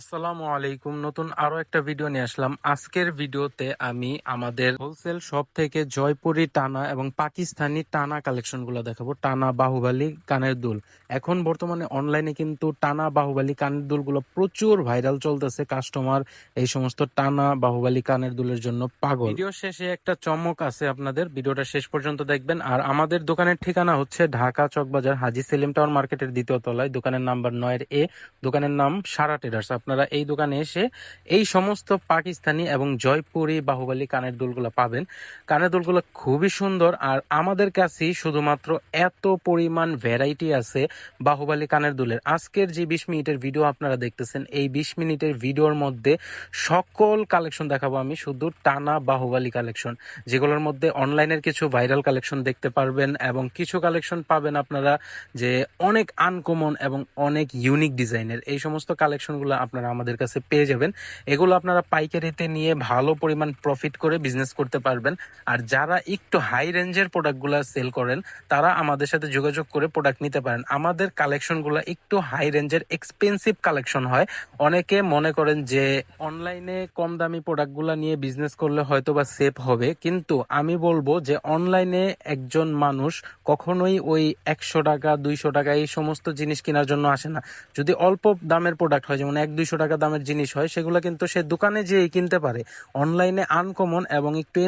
আসসালামু আলাইকুম। নতুন আরও একটা ভিডিও নিয়ে আসলাম। আজকের ভিডিওতে আমি আমাদের হোলসেল শপ থেকে জয়পুরি টানা এবং পাকিস্তানি টানা কালেকশনগুলো দেখাবো। টানা বাহুবালি কানের দুল। এখন বর্তমানে অনলাইনে কিন্তু টানা বাহুবালি কানের দুলগুলো প্রচুর ভাইরাল চলতেছে। কাস্টমার এই সমস্ত টানা বাহুবালি কানের দুলের জন্য পাগল। ভিডিও শেষে একটা চমক আছে আপনাদের। ভিডিওটা শেষ পর্যন্ত দেখবেন। আর আমাদের দোকানের ঠিকানা হচ্ছে ঢাকা চকবাজার হাজি সেলিম টাওয়ার মার্কেটের দ্বিতীয় তলায়। দোকানের নাম্বার নয়ের এ। দোকানের নাম সারা ট্রেডার্স আপনারা এই দোকানে এসে এই সমস্ত পাকিস্তানি এবং জয়পুরি বাহুবলী কানের দুলগুলো পাবেন। কানের দুলগুলো খুবই সুন্দর আর আমাদের কাছেই শুধুমাত্র এত পরিমাণ ভ্যারাইটি আছে বাহুবলী কানের দুলের। আজকের যে বিশ মিনিটের ভিডিও আপনারা দেখতেছেন, এই বিশ মিনিটের ভিডিওর মধ্যে সকল কালেকশন দেখাবো আমি, শুধু টানা বাহুবলী কালেকশন যেগুলোর মধ্যে অনলাইনের কিছু ভাইরাল কালেকশন দেখতে পারবেন এবং কিছু কালেকশন পাবেন আপনারা যে অনেক আনকমন এবং অনেক ইউনিক ডিজাইনের এই সমস্ত কালেকশনগুলো আপনারা আমাদের কাছে পেয়ে যাবেন। এগুলো আপনারা পাইকারিতে নিয়ে ভালো পরিমাণ প্রফিট করে বিজনেস করতে পারবেন। আর যারা একটু হাই রেঞ্জের প্রোডাক্টগুলো সেল করেন, তারা আমাদের সাথে যোগাযোগ করে প্রোডাক্ট নিতে পারেন। আমাদের কালেকশনগুলো একটু হাই রেঞ্জের এক্সপেন্সিভ কালেকশন হয়। অনেকে মনে করেন যে অনলাইনে কম দামি প্রোডাক্টগুলো নিয়ে বিজনেস করলে হয়তো বা সেফ হবে। কিন্তু আমি বলব যে অনলাইনে একজন মানুষ কখনোই ওই একশো টাকা, দুইশো টাকা এই সমস্ত জিনিস কেনার জন্য আসে না। যদি অল্প দামের প্রোডাক্ট হয়, যেমন এক দুইশো টাকা দামের জিনিস হয়, সেগুলো কিন্তু সে দোকানে যেয়ে কিনতে পারে। অনলাইনে আনকমন এবং একটু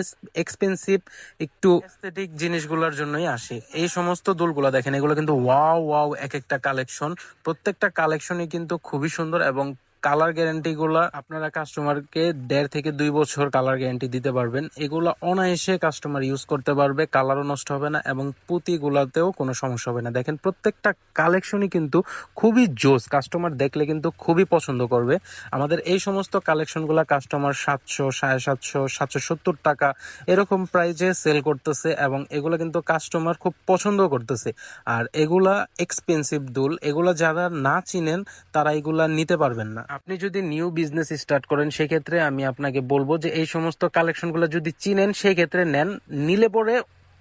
এক্সপেন্সিভ একটু এস্থেটিক জিনিসগুলোর জন্যই আসে। এই সমস্ত দুলগুলো দেখেন, এগুলো কিন্তু ওয়াও ওয়াও এক একটা কালেকশন প্রত্যেকটা কালেকশনই কিন্তু খুবই সুন্দর এবং কালার গ্যারান্টি গুলা আপনারা কাস্টমারকে দেড় থেকে দুই বছর কালার গ্যারান্টি দিতে পারবেন। এগুলো অনায়াসে কাস্টমার ইউজ করতে পারবে কালারও নষ্ট হবে না এবং পুঁতিগুলাতেও কোনো সমস্যা হবে না। দেখেন, প্রত্যেকটা কালেকশনই কিন্তু খুবই জোস কাস্টমার দেখলে কিন্তু খুবই পছন্দ করবে। আমাদের এই সমস্ত কালেকশনগুলা কাস্টমার সাতশো, সাড়ে সাতশো সাতশো সত্তর টাকা এরকম প্রাইজে সেল করতেছে এবং এগুলো কিন্তু কাস্টমার খুব পছন্দ করতেছে। আর এগুলা এক্সপেন্সিভ দুল, এগুলা যারা না চিনেন তারা এগুলা নিতে পারবেন না। আপনি যদি নিউ বিজনেস স্টার্ট করেন, সেক্ষেত্রে আমি আপনাকে বলব যে এই সমস্ত কালেকশনগুলো যদি চিনেন, সেক্ষেত্রে নেন। নিলে পরে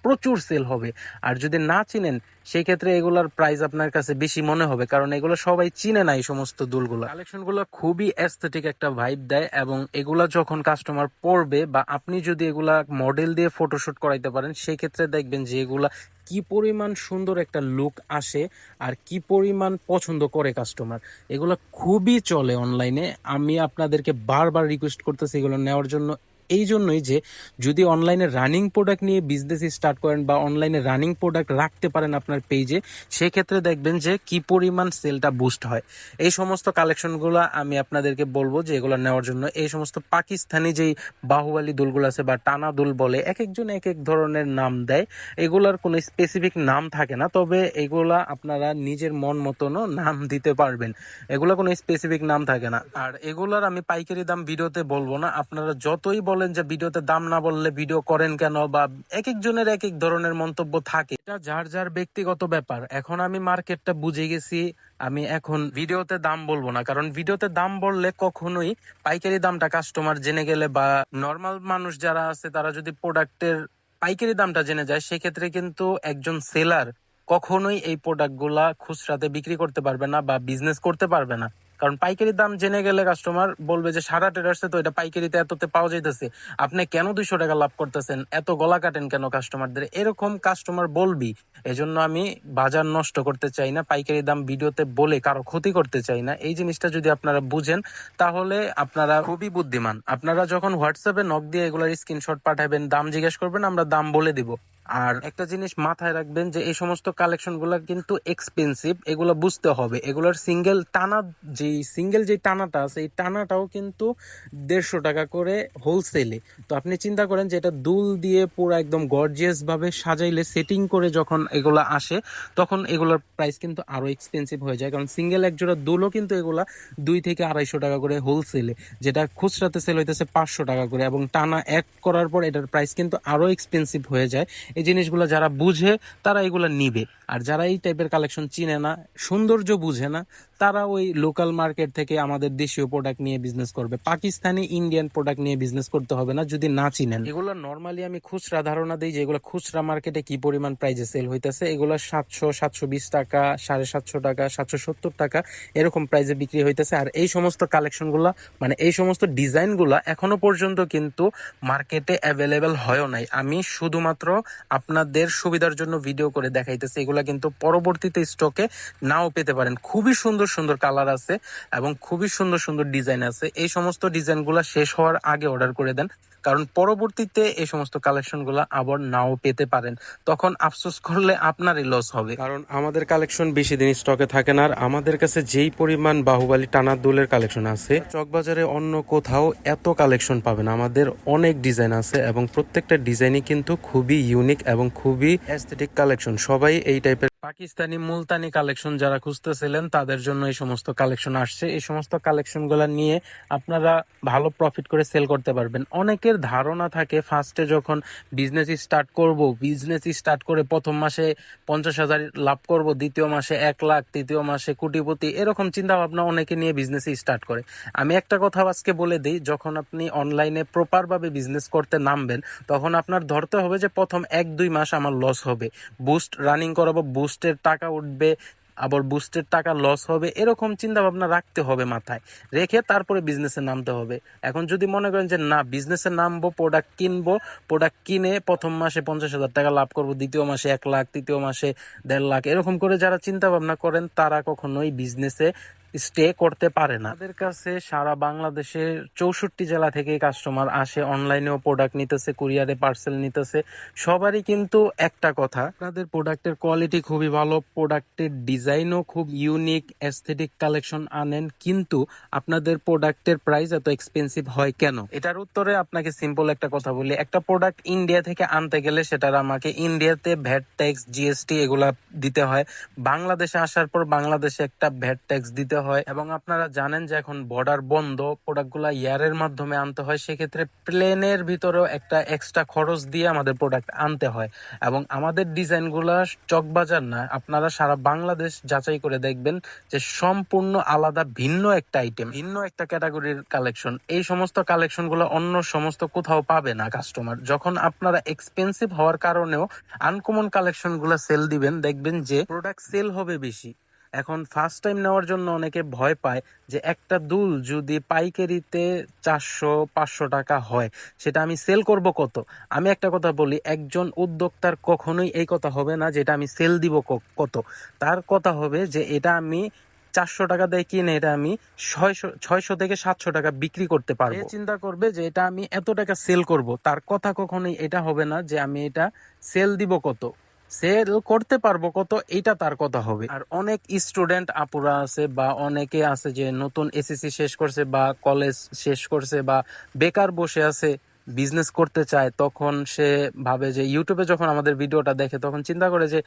প্রচুর সেল হবে। আর যদি না চিনেন সেই ক্ষেত্রে এগুলার প্রাইস আপনার কাছে বেশি মনে হবে, কারণ এগুলো সবাই চিনে না এই সমস্ত দুলগুলো। কালেকশনগুলো খুবই অ্যাস্থেটিক একটা ভাইব দেয় এবং এগুলা যখন কাস্টমার পড়বে বা আপনি যদি এগুলা মডেল দিয়ে ফটোশুট করাইতে পারেন সেই ক্ষেত্রে দেখবেন যে এগুলা কি পরিমাণ সুন্দর একটা লুক আসে আর কি পরিমাণ পছন্দ করে কাস্টমার এগুলো খুবই চলে অনলাইনে আমি আপনাদেরকে বারবার রিকোয়েস্ট করতেছি এগুলো নেওয়ার জন্য। এই জন্যই যে যদি অনলাইনে রানিং প্রোডাক্ট নিয়ে বিজনেস স্টার্ট করেন বা অনলাইনে রানিং প্রোডাক্ট রাখতে পারেন আপনার পেজে সেক্ষেত্রে দেখবেন যে কি পরিমাণ সেলটা বুস্ট হয়। এই সমস্ত কালেকশনগুলো আমি আপনাদেরকে বলব যে এগুলো নেওয়ার জন্য। এই সমস্ত পাকিস্তানি যেই বাহুবালি দুলগুলো আছে বা টানা দুল বলে এক একজন এক এক ধরনের নাম দেয়, এগুলার কোনো স্পেসিফিক নাম থাকে না, তবে এগুলা আপনারা নিজের মন মতনও নাম দিতে পারবেন। এগুলা কোনো স্পেসিফিক নাম থাকে না। আর এগুলার আমি পাইকারি দাম ভিডিওতে বলব না, আপনারা যতই বলেন যে ভিডিওতে দাম না বললে ভিডিও করেন কেন বা এক একজনের এক এক ধরনের মন্তব্য থাকে। এটা যার যার ব্যক্তিগত ব্যাপার। এখন আমি মার্কেটটা বুঝে গেছি, আমি এখন ভিডিওতে দাম বলব না। কারণ ভিডিওতে দাম বললে কখনোই পাইকারি দামটা কাস্টমার জেনে গেলে বা নর্মাল মানুষ যারা আছে, তারা যদি প্রোডাক্টের পাইকারি দামটা জেনে যায়, সেক্ষেত্রে কিন্তু একজন সেলার কখনোই এই প্রোডাক্টগুলা খুচরাতে বিক্রি করতে পারবে না বা বিজনেস করতে পারবে না। কারণ পাইকারি দাম জেনে গেলে কাস্টমার বলবে যে সারা ট্রেডার্সে তো এটা পাইকারিতে এততে পাওয়া যাইতেছে। আপনি কেন দুইশো টাকা লাভ করতেছেন? এত গলা কাটেন কেন কাস্টমারদের এরকম কাস্টমার বলবি। এজন্য আমি বাজার নষ্ট করতে চাই না পাইকারি দাম ভিডিওতে বলে কারও ক্ষতি করতে চাই না। এই জিনিসটা যদি আপনারা বুঝেন তাহলে আপনারা খুবই বুদ্ধিমান। আপনারা যখন হোয়াটসঅ্যাপে নক দিয়ে এগুলোর স্ক্রিনশট পাঠাবেন দাম জিজ্ঞেস করবেন আমরা দাম বলে দিব। আর একটা জিনিস মাথায় রাখবেন যে এই সমস্ত কালেকশনগুলা কিন্তু এক্সপেন্সিভ এগুলো বুঝতে হবে। এগুলোর সিঙ্গেল টানা যে সিঙ্গেল যে টানাটা আছে, এই টানাটাও কিন্তু দেড়শো টাকা করে হোলসেলে তো আপনি চিন্তা করেন যে এটা দুল দিয়ে পুরো একদম গর্জিয়াস ভাবে সাজাইলে সেটিং করে যখন এগুলা আসে, তখন এগুলোর প্রাইস কিন্তু আরও এক্সপেন্সিভ হয়ে যায়। কারণ সিঙ্গেল এক জোড়া দুলও কিন্তু এগুলা দুই থেকে আড়াইশো টাকা করে হোলসেলে যেটা খুচরাতে সেল হইতেছে পাঁচশো টাকা করে এবং টানা এক করার পর এটার প্রাইস কিন্তু আরও এক্সপেন্সিভ হয়ে যায়। এই জিনিসগুলো যারা বুঝে, তারা এগুলো নিবে। আর যারা এই টাইপের কালেকশন চিনে না, সৌন্দর্য বুঝে না, তারা ওই লোকাল মার্কেট থেকে আমাদের দেশীয় প্রোডাক্ট নিয়ে বিজনেস করবে। পাকিস্তানি ইন্ডিয়ান প্রোডাক্ট নিয়ে বিজনেস করতে হবে না, যদি না চিনেন। এগুলো নর্মালি আমি খুচরা ধারণা দিই যে এগুলো খুচরা মার্কেটে কি পরিমাণ প্রাইজে সেল হইতেছে। এগুলো সাতশো সাতশো বিশ টাকা, সাড়ে সাতশো টাকা, সাতশো সত্তর টাকা এরকম প্রাইজে বিক্রি হইতেছে। আর এই সমস্ত কালেকশনগুলো মানে এই সমস্ত ডিজাইনগুলো এখনও পর্যন্ত কিন্তু মার্কেটে অ্যাভেলেবেল হয়ও নাই। আমি শুধুমাত্র আপনাদের সুবিধার জন্য ভিডিও করে দেখাইতেছে। এগুলা কিন্তু পরবর্তীতে স্টকে নাও পেতে পারেন। খুবই সুন্দর সুন্দর কালার আছে এবং খুবই সুন্দর সুন্দর ডিজাইন আছে। এই সমস্ত ডিজাইনগুলো শেষ হওয়ার আগে অর্ডার করে দেন। কারণ পরবর্তীতে এই সমস্ত কালেকশনগুলো আবার নাও পেতে পারেন। তখন আফসোস করলে আপনারই লস হবে। কারণ আমাদের কালেকশন বেশি দিন স্টকে থাকে না। আর আমাদের কাছে যেই পরিমাণ বাহুবালি টানা দুলের কালেকশন আছে, চকবাজারে অন্য কোথাও এত কালেকশন পাবেন। আমাদের অনেক ডিজাইন আছে এবং প্রত্যেকটা ডিজাইনই কিন্তু খুবই ইউনিক এবং খুবই অ্যাস্থেটিক কালেকশন সবাই এই টাইপের পাকিস্তানি মুলতানি কালেকশন যারা খুঁজতেছিলেন, তাদের জন্য এই সমস্ত কালেকশন আসছে। এই সমস্ত কালেকশনগুলা নিয়ে আপনারা ভালো প্রফিট করে সেল করতে পারবেন। অনেকের ধারণা থাকে ফার্স্টে যখন বিজনেস স্টার্ট করব বিজনেস স্টার্ট করে প্রথম মাসে পঞ্চাশ হাজার লাভ করব, দ্বিতীয় মাসে এক লাখ, তৃতীয় মাসে কোটিপতি, এরকম চিন্তা ভাবনা অনেকে নিয়ে বিজনেস স্টার্ট করে। আমি একটা কথা আজকে বলে দিই, যখন আপনি অনলাইনে প্রপার ভাবে বিজনেস করতে নামবেন, তখন আপনার ধরতে হবে যে প্রথম এক দুই মাস আমার লস হবে। বুস্ট রানিং করাবো বুস্টের টাকা উঠবে, আবার বুস্টের টাকা লস হবে, এরকম চিন্তা ভাবনা রাখতে হবে মাথায়। রেখে তারপরে বিজনেসে নামতে হবে। এখন যদি মনে করেন যে না বিজনেসে নামবো প্রোডাক্ট কিনবো প্রোডাক্ট কিনে প্রথম মাসে পঞ্চাশ হাজার টাকা লাভ করব, দ্বিতীয় মাসে এক লাখ, তৃতীয় মাসে দেড় লাখ, এরকম করে যারা চিন্তা ভাবনা করেন, তারা কখনোই বিজনেসে স্টে করতে পারে না। তাদের কাছে সারা বাংলাদেশের চৌষট্টি জেলা থেকে কাস্টমার আসে অনলাইনেও প্রোডাক্ট নিতেছে কুরিয়ারে পার্সেল নিতেছে। সবারই কিন্তু একটা কথা, আপনাদের প্রোডাক্টের কোয়ালিটি খুবই ভালো প্রোডাক্টের ডিজাইনও খুব ইউনিক অ্যাস্থেটিক কালেকশন আনেন, কিন্তু আপনাদের প্রোডাক্টের প্রাইস এত এক্সপেন্সিভ হয় কেন? এটার উত্তরে আপনাকে সিম্পল একটা কথা বলি, একটা প্রোডাক্ট ইন্ডিয়া থেকে আনতে গেলে সেটার আমাকে ইন্ডিয়াতে ভ্যাট ট্যাক্স জিএসটি এগুলা দিতে হয়। বাংলাদেশে আসার পর বাংলাদেশে একটা ভ্যাট ট্যাক্স দিতে হয় এবং আপনারা জানেন যে এখন বর্ডার বন্ধ প্রোডাক্টগুলো ইয়ারের মাধ্যমে আনতে হয়, সেক্ষেত্রে প্লেনের ভিতরেও একটা এক্সট্রা খরচ দিয়ে আমাদের প্রোডাক্ট আনতে হয়। এবং আমাদের ডিজাইনগুলো চকবাজার না, আপনারা সারা বাংলাদেশ যাচাই করে দেখবেন যে সম্পূর্ণ আলাদা, ভিন্ন একটা আইটেম ভিন্ন একটা ক্যাটাগরির কালেকশন এই সমস্ত কালেকশনগুলো অন্য সমস্ত কোথাও পাবে না কাস্টমার যখন আপনারা এক্সপেন্সিভ হওয়ার কারণেও আনকমন কালেকশনগুলো সেল দিবেন, দেখবেন যে প্রোডাক্ট সেল হবে বেশি। এখন ফার্স্ট টাইম নেওয়ার জন্য অনেকে ভয় পায় যে একটা দুল যদি পাইকারিতে চারশো পাঁচশো টাকা হয় সেটা আমি সেল করব কত? আমি একটা কথা বলি একজন উদ্যোক্তার কখনোই এই কথা হবে না যেটা আমি সেল দিব কত? তার কথা হবে যে এটা আমি চারশো টাকা দিয়ে কিনে এটা আমি ছয়শো ছয়শো থেকে সাতশো টাকা বিক্রি করতে পারব। চিন্তা করবে যে এটা আমি এত টাকা সেল করব। তার কথা কখনোই এটা হবে না যে আমি এটা সেল দিব কত? সেল করতে পারব কত এটা তার কথা হবে। আর অনেক স্টুডেন্ট আপুরা আছে বা অনেকে আছে যে নতুন এসএসসি শেষ করছে বা কলেজ শেষ করছে বা বেকার বসে আছে। বিজনেস করতে চায়, তখন সে ভাবে যে ইউটিউবে যখন আমাদের ভিডিওটা দেখে, তখন চিন্তা করে যে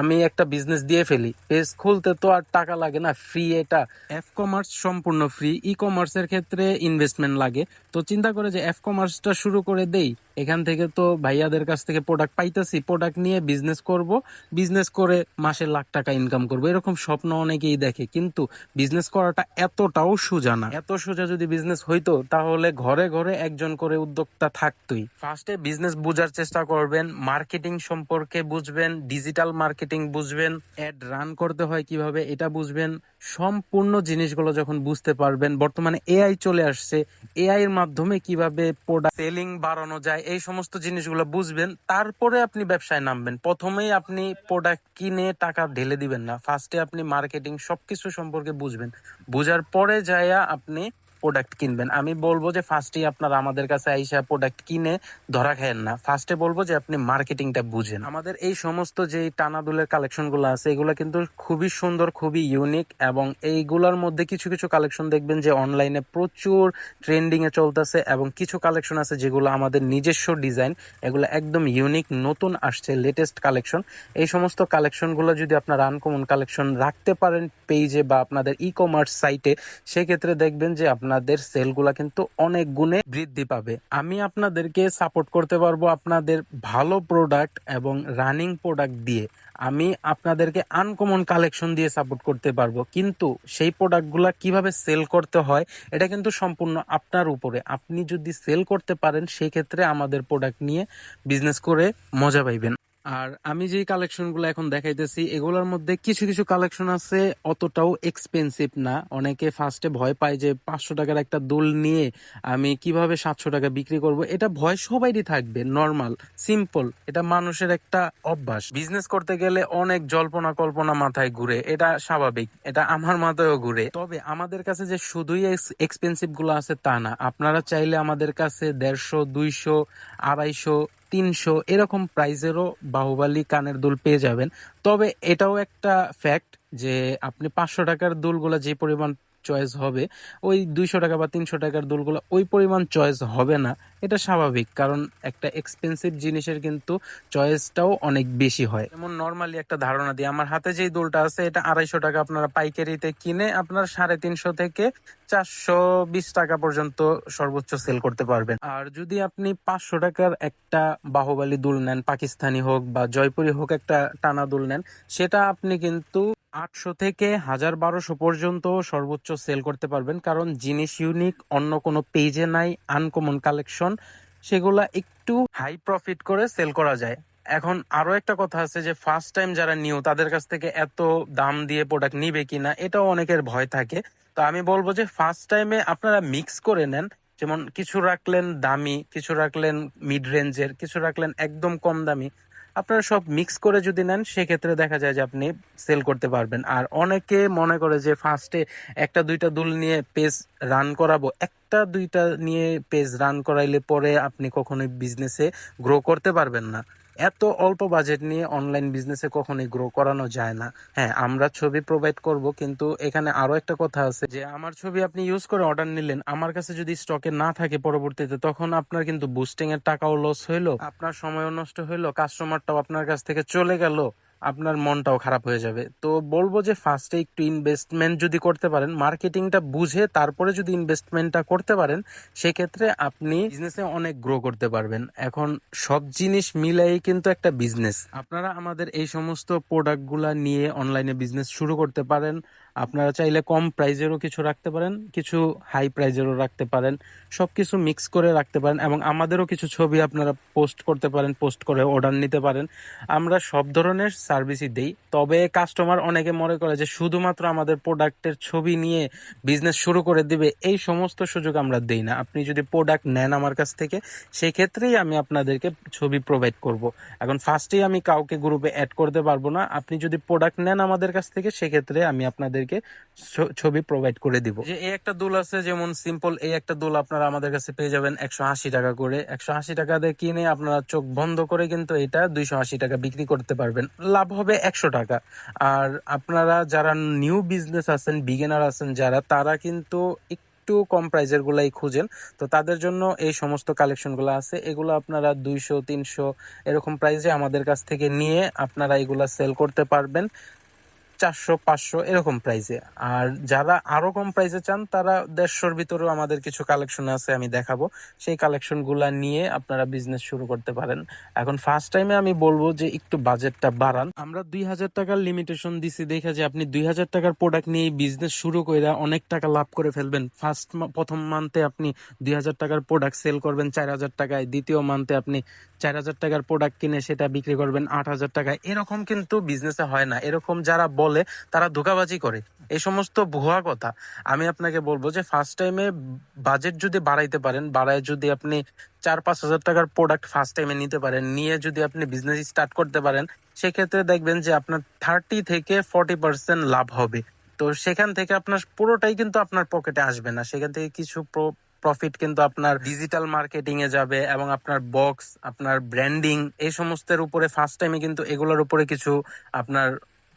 আমি একটা বিজনেস দিয়ে ফেলি। পেজ খুলতে তো আর টাকা লাগে না ফ্রি এটা। এফ কমার্স সম্পূর্ণ ফ্রি ই কমার্সের ক্ষেত্রে ইনভেস্টমেন্ট লাগে। তো চিন্তা করে যে এফ কমার্সটা শুরু করে দেই, এখান থেকে তো ভাইয়াদের কাছ থেকে প্রোডাক্ট পাইতেছি প্রোডাক্ট নিয়ে বিজনেস করব বিজনেস করে মাসে লাখ টাকা ইনকাম করব, এরকম স্বপ্ন অনেকেই দেখে। কিন্তু বিজনেস করাটা এতটাও সোজা না। এত সোজা যদি বিজনেস হইতো, তাহলে ঘরে ঘরে একজন করে উদ্যোক্তা থাকতোই। ফার্স্টে বিজনেস বোঝার চেষ্টা করবেন মার্কেটিং সম্পর্কে বুঝবেন ডিজিটাল মার্কেটিং বুঝবেন অ্যাড রান করতে হয় কীভাবে এটা বুঝবেন, সম্পূর্ণ জিনিসগুলো যখন বুঝতে পারবেন, বর্তমানে এআই চলে আসছে এআই এর মাধ্যমে কীভাবে প্রোডাক্ট সেলিং বাড়ানো যায়, এই সমস্ত জিনিসগুলো বুঝবেন, তারপরে আপনি ব্যবসায় নামবেন। প্রথমেই আপনি প্রোডাক্ট কিনে টাকা ঢেলে দিবেন না। ফার্স্টে আপনি মার্কেটিং সবকিছু সম্পর্কে বুঝবেন। বুঝার পরে যাইয়া আপনি প্রোডাক্ট কিনবেন। আমি বলব যে ফার্স্টেই আপনারা আমাদের কাছে আইসা প্রোডাক্ট কিনে ধরা খায়েন না। ফার্স্টে বলব যে আপনি মার্কেটিংটা বুঝেন। আমাদের এই সমস্ত যে টানাদুলের কালেকশনগুলো আছে, এগুলো কিন্তু খুবই সুন্দর, খুবই ইউনিক এবং এইগুলোর মধ্যে কিছু কিছু কালেকশন দেখবেন যে অনলাইনে প্রচুর ট্রেন্ডিং এ চলতেছে এবং কিছু কালেকশন আছে যেগুলো আমাদের নিজস্ব ডিজাইন এগুলো একদম ইউনিক নতুন আসছে লেটেস্ট কালেকশন এই সমস্ত কালেকশনগুলো যদি আপনারা আনকমন কালেকশন রাখতে পারেন পেজে বা আপনাদের ই কমার্স সাইটে সেক্ষেত্রে দেখবেন যে আপনার আপনাদের সেলগুলা কিন্তু অনেক গুণে বৃদ্ধি পাবে। আমি আপনাদেরকে সাপোর্ট করতে পারব আপনাদের ভালো প্রোডাক্ট এবং রানিং প্রোডাক্ট দিয়ে। আমি আপনাদেরকে আনকমন কালেকশন দিয়ে সাপোর্ট করতে পারব। কিন্তু সেই প্রোডাক্টগুলা কীভাবে সেল করতে হয়, এটা কিন্তু সম্পূর্ণ আপনার উপরে। আপনি যদি সেল করতে পারেন সেই ক্ষেত্রে আমাদের প্রোডাক্ট নিয়ে বিজনেস করে মজা পাইবেন। আর আমি যেই কালেকশনগুলো এখন দেখাইতেছি, এগুলোর মধ্যে কিছু কিছু কালেকশন আছে, অতটাও এক্সপেন্সিভ না। অনেকে ফার্স্টে ভয় পায় যে পাঁচশো টাকার একটা দোল নিয়ে আমি কীভাবে সাতশো টাকা বিক্রি করব। এটা ভয় সবাইরই থাকবে নর্মাল সিম্পল এটা মানুষের একটা অভ্যাস। বিজনেস করতে গেলে অনেক জল্পনা কল্পনা মাথায় ঘুরে, এটা স্বাভাবিক, এটা আমার মাথায়ও ঘুরে। তবে আমাদের কাছে যে শুধুই এক্সপেন্সিভগুলো আছে তা না। আপনারা চাইলে আমাদের কাছে দেড়শো, দুইশো, আড়াইশো তিনশো এরকম প্রাইজেরও বাহুবালি কানের দুল পেয়ে যাবেন। তবে এটাও একটা ফ্যাক্ট যে আপনি পাঁচশো টাকার দুলগুলো যে পরিমাণ চয়েস হবে। ওই দুইশো টাকা বা তিনশো টাকার দুলগুলো ওই পরিমাণ চয়েস হবে না। এটা স্বাভাবিক, কারণ একটা এক্সপেন্সিভ জিনিসের কিন্তু চয়েসটাও অনেক বেশি হয়। যেমন নর্মালি একটা ধারণা দিই, আমার হাতে যেই দুলটা আছে, এটা আড়াইশো টাকা আপনারা পাইকারিতে কিনে আপনার সাড়ে তিনশো থেকে চারশো বিশ টাকা পর্যন্ত সর্বোচ্চ সেল করতে পারবেন। আর যদি আপনি পাঁচশো টাকার একটা বাহুবালি দুল নেন, পাকিস্তানি হোক বা জয়পুরি হোক একটা টানা দুল নেন, সেটা আপনি কিন্তু আটশো থেকে হাজার বারোশো পর্যন্ত সর্বোচ্চ সেল করতে পারবেন, কারণ জিনিস ইউনিক অন্য কোনো পেজে নাই আনকমন কালেকশন সেগুলা একটু হাই প্রফিট করে সেল করা যায়। এখন আরও একটা কথা আছে যে ফার্স্ট টাইম যারা নিউ তাদের কাছ থেকে এত দাম দিয়ে প্রোডাক্ট নিবে কিনা, এটাও অনেকের ভয় থাকে। তো আমি বলব যে ফার্স্ট টাইমে আপনারা মিক্স করে নেন, যেমন কিছু রাখলেন দামি, কিছু রাখলেন মিড রেঞ্জের কিছু রাখলেন একদম কম দামি আপনারা সব মিক্স করে যদি নেন, সেক্ষেত্রে দেখা যায় যে আপনি সেল করতে পারবেন। আর অনেকে মনে করে যে ফার্স্টে একটা, দুইটা দুল নিয়ে পেজ রান করাবো। একটা, দুইটা নিয়ে পেজ রান করাইলে পরে আপনি কখনোই বিজনেসে গ্রো করতে পারবেন না। এত অল্প বাজেট নিয়ে অনলাইন বিজনেসে কখনোই গ্রো করানো যায় না। হ্যাঁ আমরা ছবি প্রোভাইড করব, কিন্তু এখানে আরও একটা কথা আছে যে, আমার ছবি আপনি ইউজ করে অর্ডার নিলেন, আমার কাছে যদি স্টকে না থাকে পরবর্তীতে, তখন আপনার কিন্তু বুস্টিং এর টাকাও লস হইল, আপনার সময়ও নষ্ট হইল কাস্টমারটাও আপনার কাছ থেকে চলে গেল। আপনার মনটাও খারাপ হয়ে যাবে। তো বলব যে ফার্স্টে একটু ইনভেস্টমেন্ট যদি করতে পারেন মার্কেটিংটা বুঝে তারপরে যদি ইনভেস্টমেন্টটা করতে পারেন, সেক্ষেত্রে আপনি বিজনেসে অনেক গ্রো করতে পারবেন। এখন সব জিনিস মিলাই কিন্তু একটা বিজনেস আপনারা আমাদের এই সমস্ত প্রোডাক্টগুলা নিয়ে অনলাইনে বিজনেস শুরু করতে পারেন। আপনারা চাইলে কম প্রাইজেরও কিছু রাখতে পারেন, কিছু হাই প্রাইজেরও রাখতে পারেন সব কিছু মিক্স করে রাখতে পারেন এবং আমাদেরও কিছু ছবি আপনারা পোস্ট করতে পারেন পোস্ট করে অর্ডার নিতে পারেন। আমরা সব ধরনের সার্ভিসই দেই, তবে কাস্টমার অনেকে মনে করে যে শুধুমাত্র আমাদের প্রোডাক্টের ছবি নিয়ে বিজনেস শুরু করে দিবে, এই সমস্ত সুযোগ আমরা দেই না। আপনি যদি প্রোডাক্ট নেন আমার কাছ থেকে, সেক্ষেত্রেই আমি আপনাদেরকে ছবি প্রোভাইড করব। এখন ফার্স্টেই আমি কাউকে গ্রুপে অ্যাড করতে পারব না, আপনি যদি প্রোডাক্ট নেন আমাদের কাছ থেকে, সেক্ষেত্রে আমি আপনাদেরকে ছ- ছবি প্রোভাইড করে দিব। যে এই একটা দুল আছে, যেমন সিম্পল এই একটা দুল আপনারা আমাদের কাছে পেয়ে যাবেন একশো আশি টাকা করে। একশো আশি টাকা দিয়ে কিনে আপনারা চোখ বন্ধ করে কিন্তু এটা দুইশো আশি টাকা বিক্রি করতে পারবেন। লাভ হবে একশো টাকা। আর আপনারা যারা নিউ বিজনেস আছেন বিগিনার আছেন যারা, তারা কিন্তু একটু কম প্রাইজের গুলাই খুঁজেন। তো তাদের জন্য এই সমস্ত কালেকশনগুলো আছে। এগুলো আপনারা দুইশো, তিনশো এরকম প্রাইজে আমাদের কাছ থেকে নিয়ে আপনারা এগুলা সেল করতে পারবেন। চারশো, পাঁচশো এরকম প্রাইসে আর যারা আরও কম প্রাইসে চান, তারা দেড়শোর ভিতরেও আমাদের কিছু কালেকশন আছে, আমি দেখাবো। সেই কালেকশনগুলা নিয়ে আপনারা বিজনেস শুরু করতে পারেন। এখন ফার্স্ট টাইমে আমি বলব যে একটু বাজেটটা বাড়ান। আমরা দুই হাজার টাকার লিমিটেশন দিছি, দেখে যে আপনি দুই হাজার টাকার প্রোডাক্ট নিয়ে বিজনেস শুরু করে অনেক টাকা লাভ করে ফেলবেন। ফার্স্ট প্রথম মান্থে আপনি দুই হাজার টাকার প্রোডাক্ট সেল করবেন চার হাজার টাকায়। দ্বিতীয় মান্থে আপনি চার হাজার টাকার প্রোডাক্ট কিনে সেটা বিক্রি করবেন আট হাজার টাকায়। এরকম কিন্তু বিজনেসে হয় না। এরকম যারা বলে তারা ধোকাবাজি করে। এই সমস্ত ভুয়া কথা আমি আপনাকে বলব যে ফার্স্ট টাইমে বাজেট যদি বাড়াইতে পারেন, বাড়ায় যদি আপনি চার পাঁচ হাজার টাকার প্রোডাক্ট ফার্স্ট টাইমে নিতে পারেন, নিয়ে যদি আপনি বিজনেস স্টার্ট করতে পারেন, সেক্ষেত্রে দেখবেন যে আপনার থার্টি থেকে ফর্টি পার্সেন্ট লাভ হবে। তো সেখান থেকে আপনার পুরোটাই কিন্তু আপনার পকেটে আসবে না। সেখান থেকে কিছু প্রফিট কিন্তু আপনার ডিজিটাল মার্কেটিং এ যাবে এবং আপনার বক্স আপনার ব্র্যান্ডিং এই সমস্তের উপরে ফার্স্ট টাইমে কিন্তু এগুলোর উপরে কিছু আপনার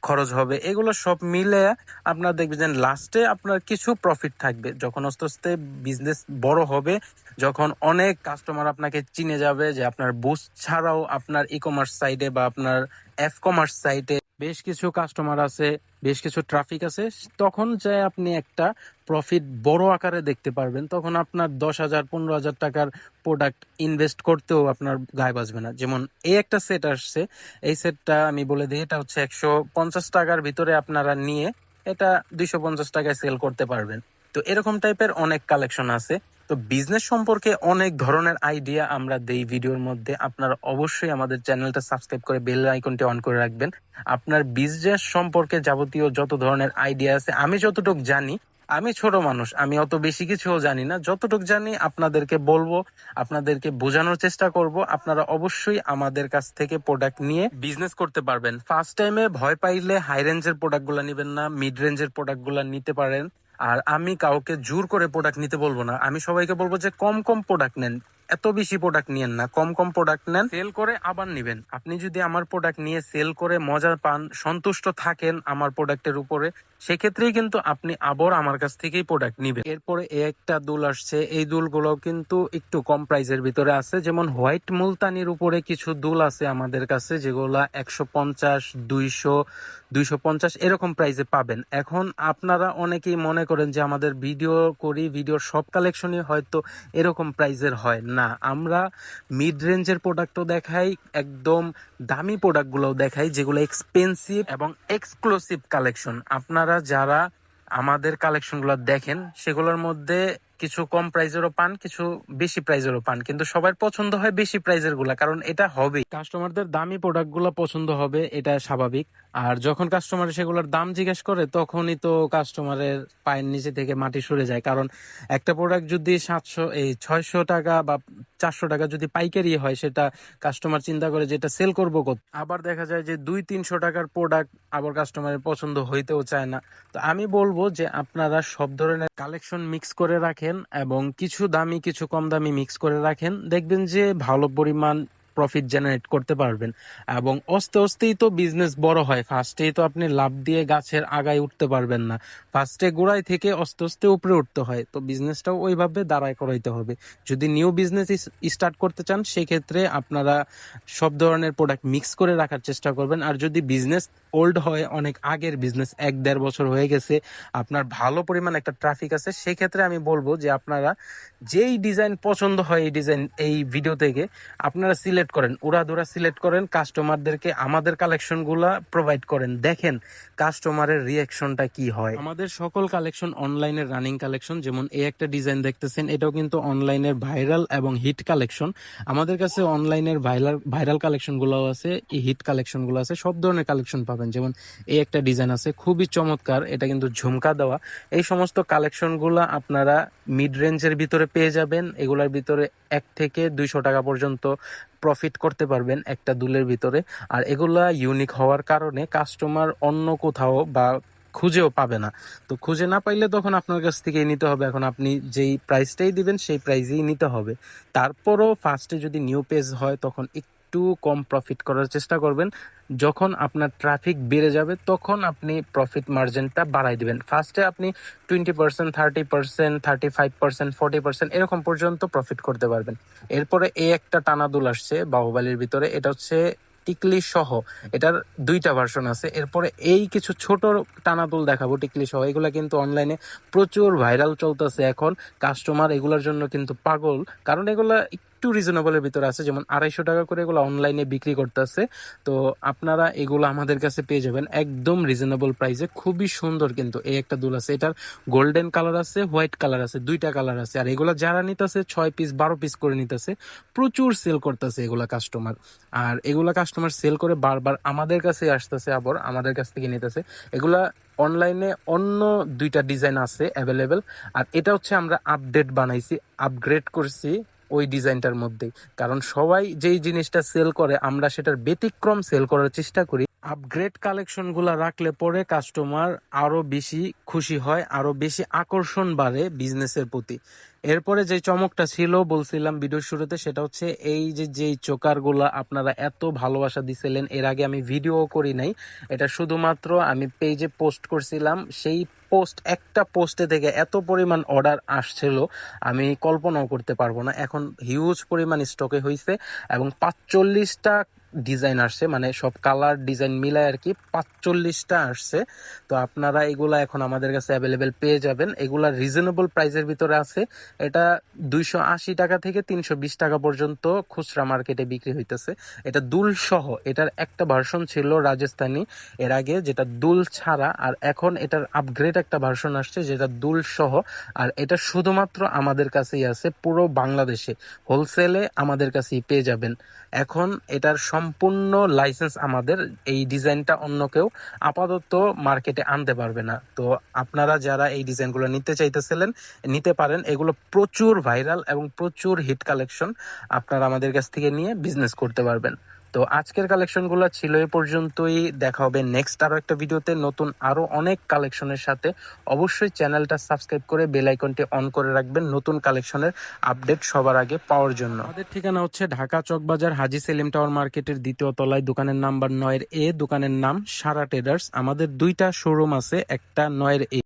খরচ হবে। এগুলো সব মিলে আপনার দেখবেন লাস্টে আপনার কিছু প্রফিট থাকবে। যখন আস্তে আস্তে বিজনেস বড় হবে, যখন অনেক কাস্টমার আপনাকে চিনে যাবে যে আপনার বুস্ট ছাড়াও আপনার ই কমার্স সাইটে বা আপনার এফ কমার্স সাইটে বেশ কিছু কাস্টমার আছে। বেশ কিছু ট্রাফিক আছে, তখন যে আপনি একটা প্রফিট বড় আকারে দেখতে পারবেন, তখন আপনার দশ হাজার, পনেরো হাজার টাকার প্রোডাক্ট ইনভেস্ট করতেও আপনার গায়ে বাজবে না। যেমন এই একটা সেট আসছে, এই সেটটা আমি বলে দিই, এটা হচ্ছে একশো পঞ্চাশ টাকার ভিতরে আপনারা নিয়ে এটা দুইশো পঞ্চাশ টাকায় সেল করতে পারবেন। তো এরকম টাইপের অনেক কালেকশন আছে। তো বিজনেস সম্পর্কে অনেক ধরনের আইডিয়া আমরা দেই ভিডিওর মধ্যে। আপনারা অবশ্যই আমাদের চ্যানেলটা সাবস্ক্রাইব করে বেল আইকনটি অন করে রাখবেন। আপনার বিজনেস সম্পর্কে যাবতীয় যত ধরনের আইডিয়া আছে, আমি যতটুকু জানি, আমি ছোট মানুষ, আমি অত বেশি কিছুও জানি না। যতটুকু জানি আপনাদেরকে বলব, আপনাদেরকে বোঝানোর চেষ্টা করব। আপনারা অবশ্যই আমাদের কাছ থেকে প্রোডাক্ট নিয়ে বিজনেস করতে পারবেন। ফার্স্ট টাইমে ভয় পাইলে হাই রেঞ্জের প্রোডাক্টগুলো নেবেন না মিড রেঞ্জের প্রোডাক্টগুলো নিতে পারেন। আর আমি কাউকে জোর করে প্রোডাক্ট নিতে বলব না। আমি সবাইকে বলব যে কম কম প্রোডাক্ট নেন। এত বেশি প্রোডাক্ট নিয়েন না। কম কম প্রোডাক্ট নেন। সেল করে আবার নিবেন। আপনি যদি আমার প্রোডাক্ট নিয়ে সেল করে মজা পান, সন্তুষ্ট থাকেন আমার প্রোডাক্টের উপরে, সেক্ষেত্রেই কিন্তু আপনি আবার আমার কাছ থেকেই প্রোডাক্ট নিবেন। এরপরে একটা দুল আসছে। এই দুলগুলো কিন্তু একটু কম প্রাইসের ভিতরে আছে। যেমন হোয়াইট মুলতানির উপরে কিছু দুল আছে আমাদের কাছে, যেগুলা একশো পঞ্চাশ, দুইশো দুইশো পঞ্চাশ এরকম প্রাইসে পাবেন। এখন আপনারা অনেকেই মনে করেন যে আমাদের ভিডিও করি ভিডিওর সব কালেকশনই হয়তো এরকম প্রাইসের হয় না। আমরা মিড রেঞ্জের প্রোডাক্টও দেখাই, একদম দামি প্রোডাক্টগুলোও দেখাই, যেগুলো এক্সপেন্সিভ এবং এক্সক্লুসিভ কালেকশন আপনারা যারা আমাদের কালেকশনগুলো দেখেন, সেগুলোর মধ্যে কিছু কম প্রাইজেরও পান, কিছু বেশি প্রাইজেরও পান। কিন্তু সবার পছন্দ হয় বেশি প্রাইজেরগুলা, কারণ এটা হবে। কাস্টমারদের দামি প্রোডাক্টগুলা পছন্দ হবে, এটা স্বাভাবিক। আর যখন কাস্টমার সেগুলোর দাম জিজ্ঞেস করে, তখনই তো কাস্টমারের পায়ের নিচে থেকে মাটি সরে যায়। কারণ একটা প্রোডাক্ট যদি সাতশো, এই ছয়শো টাকা বা চারশো টাকা যদি পাইকারি হয়, সেটা কাস্টমার চিন্তা করে যেটা সেল করব কত। আবার দেখা যায় যে দুই, তিনশো টাকার প্রোডাক্ট আবার কাস্টমারের পছন্দ হইতেও চায় না। তো আমি বলব যে আপনারা সব ধরনের কালেকশন মিক্স করে রাখেন। এবং কিছু দামি কিছু কম দামি মিক্স করে রাখেন। দেখবেন যে ভালো পরিমাণ প্রফিট জেনারেট করতে পারবেন। এবং আস্তে আস্তেই তো বিজনেস বড় হয়। ফার্স্টেই তো আপনি লাভ দিয়ে গাছের আগায় উঠতে পারবেন না। ফার্স্টে গোড়ায় থেকে আস্তে আস্তে উপরে উঠতে হয়। তো বিজনেসটাও ওইভাবে দাঁড়ায় করাইতে হবে। যদি নিউ বিজনেস স্টার্ট করতে চান, সেক্ষেত্রে আপনারা সব ধরনের প্রোডাক্ট মিক্স করে রাখার চেষ্টা করবেন। আর যদি বিজনেস ওল্ড হয়, অনেক আগের বিজনেস এক দেড় বছর হয়ে গেছে, আপনার ভালো পরিমাণ একটা ট্রাফিক আছে, সেক্ষেত্রে আমি বলব যে আপনারা যেই ডিজাইন পছন্দ হয় এই ডিজাইন এই ভিডিও থেকে, আপনারা সিলেক্ট করেন, উড়াধুরা সিলেক্ট করেন, কাস্টমারদেরকে আমাদের কালেকশনগুলা প্রোভাইড করেন। দেখেন কাস্টমারের রিয়াকশনটা কি হয়। আমাদের সকল কালেকশন অনলাইনের রানিং কালেকশন, যেমন এই একটা ডিজাইন দেখতেছেন, এটাও কিন্তু অনলাইনের ভাইরাল এবং হিট কালেকশন। আমাদের কাছে অনলাইনের ভাইরাল ভাইরাল কালেকশনগুলো আছে, এই হিট কালেকশনগুলো আছে, সব ধরনের কালেকশন পাবেন। যেমন এই একটা ডিজাইন আছে, খুবই চমৎকার, এটা কিন্তু ঝুমকা দেওয়া। এই সমস্ত কালেকশনগুলো আপনারা মিড রেঞ্জের ভিতরে পেয়ে যাবেন, এগুলার ভিতরে এক থেকে দুইশো টাকা পর্যন্ত প্রফিট করতে পারবেন একটা দুলের ভিতরে। আর এগুলা ইউনিক হওয়ার কারণে কাস্টমার অন্য কোথাও বা খুঁজেও পাবে না। তো খুঁজে না পাইলে তখন আপনার কাছ থেকেই নিতে হবে। এখন আপনি যেই প্রাইসটাই দিবেন, সেই প্রাইসেই নিতে হবে। তারপরও ফার্স্টে যদি নিউ পেজ হয়, তখন একটু কম প্রফিট করার চেষ্টা করবেন। যখন আপনার ট্রাফিক বেড়ে যাবে, তখন আপনি প্রফিট মার্জিনটা বাড়াই দিবেন। ফার্স্টে আপনি twenty percent thirty percent thirty five percent forty percent এরকম পর্যন্ত প্রফিট করতে পারবেন। এরপরে এই একটা টানাদুল আসছে, বাহুবালির ভিতরে। এটা হচ্ছে টিকলি সহ। এটার দুইটা ভার্সন আছে। এরপরে এই কিছু ছোট টানাতুল দেখাবো, টিকলি সহ। এগুলো কিন্তু অনলাইনে প্রচুর ভাইরাল চলতেছে এখন। কাস্টমার এগুলোর জন্য কিন্তু পাগল। কারণ এগুলা একটু রিজনেবলের ভিতরে আছে। যেমন আড়াইশো টাকা করে এগুলো অনলাইনে বিক্রি করতেছে। তো আপনারা এগুলো আমাদের কাছে পেয়ে যাবেন একদম রিজনেবল প্রাইসে খুবই সুন্দর কিন্তু এই একটা দুল আছে। এটার গোল্ডেন কালার আছে হোয়াইট কালার আছে, দুইটা কালার আছে। আর এগুলো যারা নিতেছে, ছয় পিস বারো পিস করে নিতেছে, প্রচুর সেল করতেছে এগুলা কাস্টমার আর এগুলা কাস্টমার সেল করে বারবার আমাদের কাছে আসতেছে আবার, আমাদের কাছ থেকে নিতেছে। এগুলা অনলাইনে অন্য দুইটা ডিজাইন আছে অ্যাভেলেবেল আর এটা হচ্ছে আমরা আপডেট বানাইছি আপগ্রেড করছি ওই ডিজাইনটার মধ্যেই। কারণ সবাই যেই জিনিসটা সেল করে, আমরা সেটার ব্যতিক্রম সেল করার চেষ্টা করি। আপগ্রেড কালেকশনগুলা রাখলে পরে কাস্টমার আরও বেশি খুশি হয়, আরও বেশি আকর্ষণ বাড়ে বিজনেসের প্রতি। এরপরে যে চমকটা ছিল, বলছিলাম ভিডিওর শুরুতে, সেটা হচ্ছে এই যে যেই চোকারগুলা আপনারা এত ভালোবাসা দিছিলেন, এর আগে আমি ভিডিও করি নাই। এটা শুধুমাত্র আমি পেজে পোস্ট করছিলাম, সেই পোস্ট একটা পোস্টে থেকে এত পরিমাণ অর্ডার আসছিল, আমি কল্পনাও করতে পারব না। এখন হিউজ পরিমাণ স্টকে হয়েছে এবং পাঁচচল্লিশটা ডিজাইন আসছে মানে সব কালার ডিজাইন মিলায় আর কি। পাঁচচল্লিশটা আসছে। তো আপনারা এগুলা এখন আমাদের কাছে অ্যাভেলেবেল পেয়ে যাবেন। এগুলা রিজনেবল প্রাইসের ভিতরে আছে। এটা দুইশো আশি টাকা থেকে তিনশো বিশ টাকা পর্যন্ত খুচরা মার্কেটে বিক্রি হইতেছে। এটা দুল সহ, এটার একটা ভার্সন ছিল রাজস্থানী। এর আগে যেটা দুল ছাড়া, আর এখন এটার আপগ্রেড একটা ভার্সন আসছে যেটা দুল সহ। আর এটা শুধুমাত্র আমাদের কাছেই আছে, পুরো বাংলাদেশে। হোলসেলে আমাদের কাছেই পেয়ে যাবেন। এখন এটার সম্পূর্ণ লাইসেন্স আমাদের। এই ডিজাইনটা অন্য কেউ আপাতত মার্কেটে আনতে পারবে না। তো আপনারা যারা এই ডিজাইনগুলো নিতে চাইতেছিলেন, নিতে পারেন। এগুলো প্রচুর ভাইরাল এবং প্রচুর হিট কালেকশন আপনারা আমাদের কাছ থেকে নিয়ে বিজনেস করতে পারবেন। তো আজকের কালেকশনগুলো ছিল এ পর্যন্তই। দেখা হবে নেক্সট আরও একটা ভিডিওতে নতুন আরও অনেক কালেকশনের সাথে। অবশ্যই চ্যানেলটা সাবস্ক্রাইব করে বেল আইকনটি অন করে রাখবেন নতুন কালেকশনের আপডেট সবার আগে পাওয়ার জন্য। আমাদের ঠিকানা হচ্ছে ঢাকা চকবাজার, হাজি সেলিম টাওয়ার মার্কেটের দ্বিতীয় তলায়। দোকানের নাম্বার নয়ের এ, দোকানের নাম সারা ট্রেডার্স আমাদের দুইটা শোরুম আছে, একটা নয়ের এ।